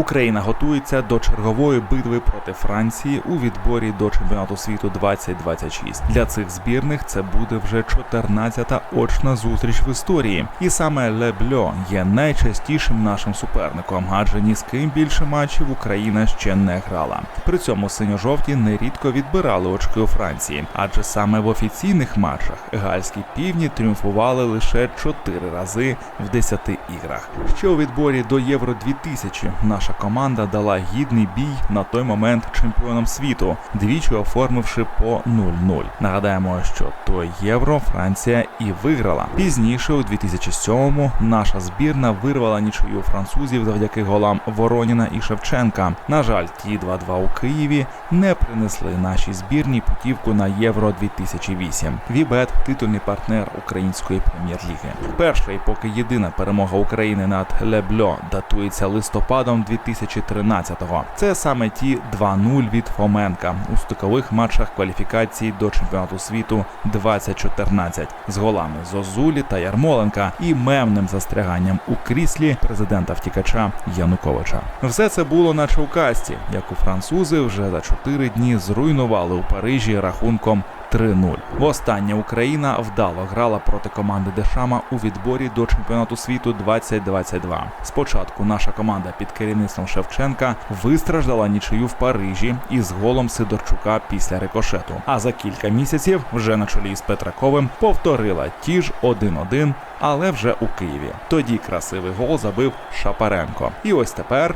Україна готується до чергової битви проти Франції у відборі до чемпіонату світу 2026. Для цих збірних це буде вже 14-та очна зустріч в історії, і саме Ле Бльо є найчастішим нашим суперником, адже ні з ким більше матчів Україна ще не грала. При цьому синьо-жовті нерідко відбирали очки у Франції, адже саме в офіційних матчах гальські півні тріумфували лише 4 рази в 10 іграх. Ще у відборі до Євро 2000 наша команда дала гідний бій на той момент чемпіоном світу, двічі оформивши по 0-0. Нагадаємо, що той євро Франція і виграла. Пізніше, у 2007-му, наша збірна вирвала нічию французів завдяки голам Вороніна і Шевченка. На жаль, ті 2-2 у Києві не принесли нашій збірній путівку на Євро 2008. Вібет титульний партнер української прем'єр-ліги. Перша і поки єдина перемога України над Лебльо датується листопадом 2013-го. Це саме ті 2-0 від Фоменка у стикових матчах кваліфікації до чемпіонату світу 2014 з голами Зозулі та Ярмоленка і мемним застряганням у кріслі президента втікача Януковича. Все це було наче у яку французи вже за 4 дні зруйнували у Парижі рахунком 3-0. Востаннє Україна вдало грала проти команди Дешама у відборі до чемпіонату світу 2022. Спочатку наша команда під керівництвом Шевченка вистраждала нічию в Парижі із голом Сидорчука після рикошету. А за кілька місяців, вже на чолі з Петраковим, повторила ті ж 1-1, але вже у Києві. Тоді красивий гол забив Шапаренко. І ось тепер